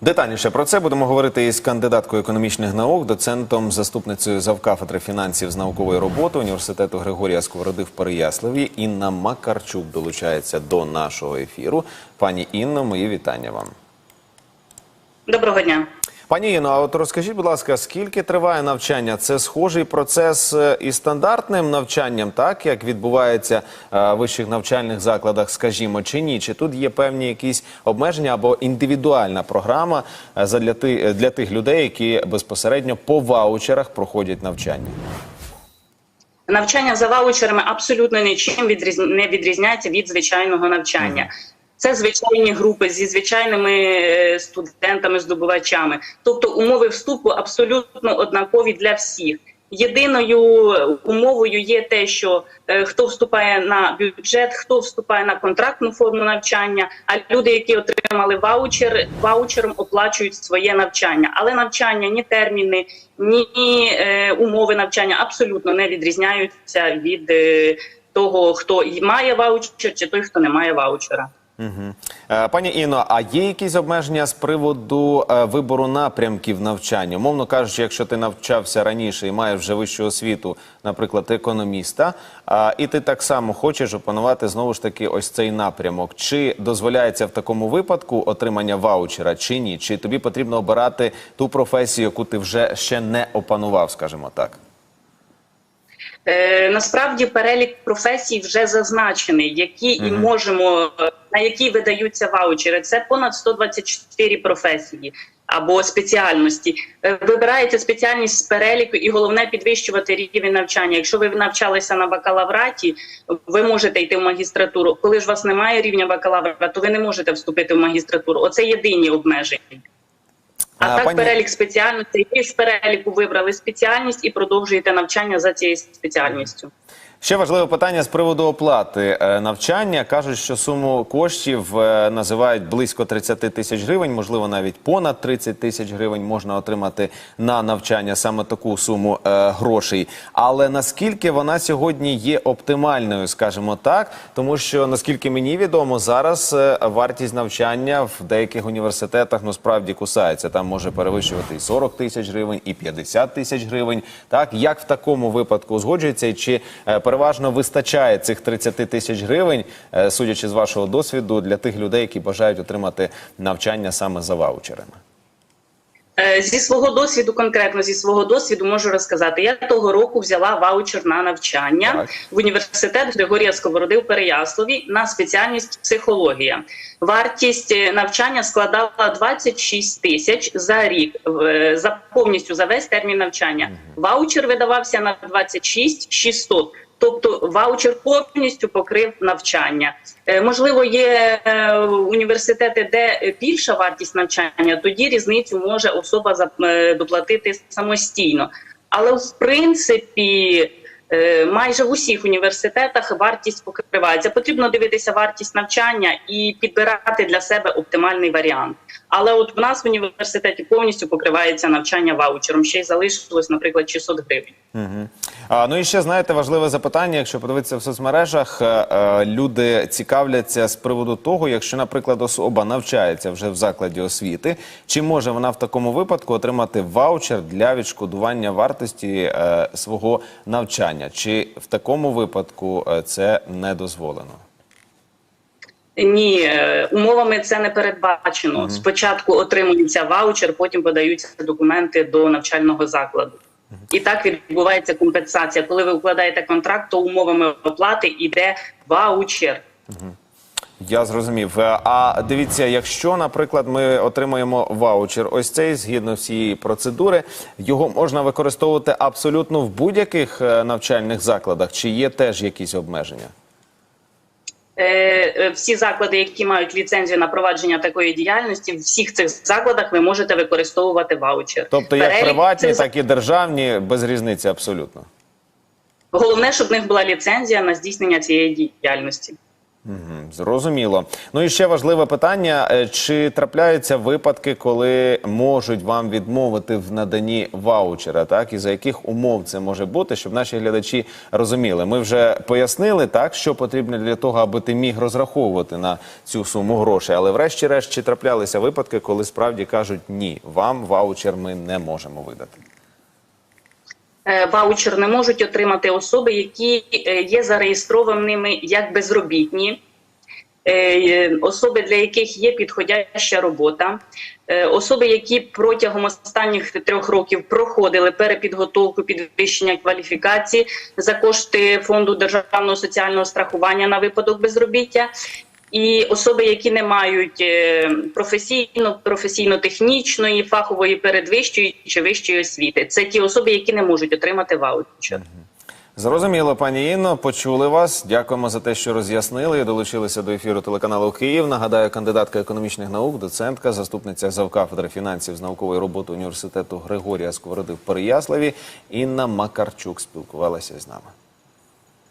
Детальніше про це будемо говорити із кандидаткою економічних наук, доцентом, заступницею завкафедри фінансів з наукової роботи університету Григорія Сковороди в Переяславі. Інна Макарчук долучається до нашого ефіру. Пані Інно, мої вітання вам. Доброго дня. Пані Інно, а от розкажіть, будь ласка, скільки триває навчання? Це схожий процес е, із стандартним навчанням, так як відбувається е, в вищих навчальних закладах, скажімо, чи ні? Чи тут є певні якісь обмеження або індивідуальна програма е, задля ти- для тих людей, які безпосередньо по ваучерах проходять навчання? Навчання за ваучерами абсолютно нічим відріз... не відрізняється від звичайного навчання. Це звичайні групи зі звичайними е, студентами, здобувачами. Тобто умови вступу абсолютно однакові для всіх. Єдиною умовою є те, що е, хто вступає на бюджет, хто вступає на контрактну форму навчання. А люди, які отримали ваучер, ваучером оплачують своє навчання. Але навчання, ні терміни, ні е, умови навчання абсолютно не відрізняються від е, того, хто і має ваучер, чи той, хто не має ваучера. Угу. Пані Інно, а є якісь обмеження з приводу е, вибору напрямків навчання? Мовно кажучи, якщо ти навчався раніше і маєш вже вищу освіту, наприклад, економіста, і ти так само хочеш опанувати знову ж таки ось цей напрямок. Чи дозволяється в такому випадку отримання ваучера, чи ні? Чи тобі потрібно обирати ту професію, яку ти вже ще не опанував, скажімо так? Е, насправді перелік професій вже зазначений, які і можемо на які видаються ваучери. Це понад 124 професії або спеціальності. Е, Вибираєте спеціальність з переліку, і головне підвищувати рівень навчання. Якщо ви навчалися на бакалавраті, ви можете йти в магістратуру. Коли ж у вас немає рівня бакалавра, то ви не можете вступити в магістратуру. Оце єдині обмеження. А, А, так пані- перелік спеціальностей. Ви з переліку вибрали спеціальність і продовжуєте навчання за цією спеціальністю. Ще важливе питання з приводу оплати е, навчання. Кажуть, що суму коштів е, називають близько 30 тисяч гривень, можливо, навіть понад 30 тисяч гривень можна отримати на навчання саме таку суму е, грошей. Але наскільки вона сьогодні є оптимальною, скажімо так, тому що наскільки мені відомо, зараз вартість навчання в деяких університетах ну справді кусається. Там може перевищувати і 40 тисяч гривень, і 50 тисяч гривень. Так як в такому випадку узгоджується, чи е, переважно вистачає цих 30 тисяч гривень, е, судячи з вашого досвіду, для тих людей, які бажають отримати навчання саме за ваучерами? Е, Зі свого досвіду, конкретно зі свого досвіду, можу розказати. Я того року взяла ваучер на навчання Так. в університет Григорія Сковороди в Переяславі на спеціальність психологія. Вартість е, навчання складала 26 тисяч за рік за повністю за весь термін навчання. Ваучер видавався на 26 600. Тобто ваучер повністю покрив навчання. Е, Можливо, є е, університети, де більша вартість навчання, тоді різницю може особа е, доплатити самостійно. Але в принципі, майже в усіх університетах вартість покривається. Потрібно дивитися вартість навчання і підбирати для себе оптимальний варіант. Але от в нас в університеті повністю покривається навчання ваучером. Ще й залишилось, наприклад, 600 гривень. Угу. А, ну і ще знаєте важливе запитання. Якщо подивитися в соцмережах, е, е, люди цікавляться з приводу того, якщо, наприклад, особа навчається вже в закладі освіти, чи може вона в такому випадку отримати ваучер для відшкодування вартості е, свого навчання? Чи в такому випадку це не дозволено? Ні, е, умовами це не передбачено. Спочатку отримується ваучер, потім подаються документи до навчального закладу. І так відбувається компенсація. Коли ви укладаєте контракт, то умовами оплати йде ваучер. Я зрозумів. Е, А дивіться, якщо, наприклад, ми отримаємо ваучер, ось цей згідно всієї процедури, його можна використовувати абсолютно в будь-яких е, навчальних закладах, чи є теж якісь обмеження? Е, е, Всі заклади, які мають ліцензію на провадження такої діяльності, в всіх цих закладах ви можете використовувати ваучер. Тобто як Перелік приватні, цих так і державні, без різниці абсолютно. Головне, щоб в них була ліцензія на здійснення цієї діяльності. Зрозуміло. Ну і ще важливе питання: Е, чи трапляються випадки, коли можуть вам відмовити в наданні ваучера, так і за яких умов це може бути, щоб наші глядачі розуміли? Ми вже пояснили так, що потрібно для того, аби ти міг розраховувати на цю суму грошей. Але врешті-решт чи траплялися випадки, коли справді кажуть ні, вам ваучер ми не можемо видати. Е, Ваучер не можуть отримати особи, які е, є зареєстрованими як безробітні, е, особи, для яких є підходяща робота, особи, які протягом останніх трьох років проходили перепідготовку підвищення кваліфікації за кошти фонду державного соціального страхування на випадок безробіття. І особи, які не мають е, професійно, професійно-технічної, фахової передвищої чи вищої освіти, це ті особи, які не можуть отримати ваучер. Зрозуміло, пані Інно, почули вас. Дякуємо за те, що роз'яснили і долучилися до ефіру телеканалу Київ. Нагадаю, кандидатка економічних наук, доцентка, заступниця завкафедри фінансів з наукової роботи університету Григорія Сковороди в Переяславі Інна Макарчук спілкувалася з нами.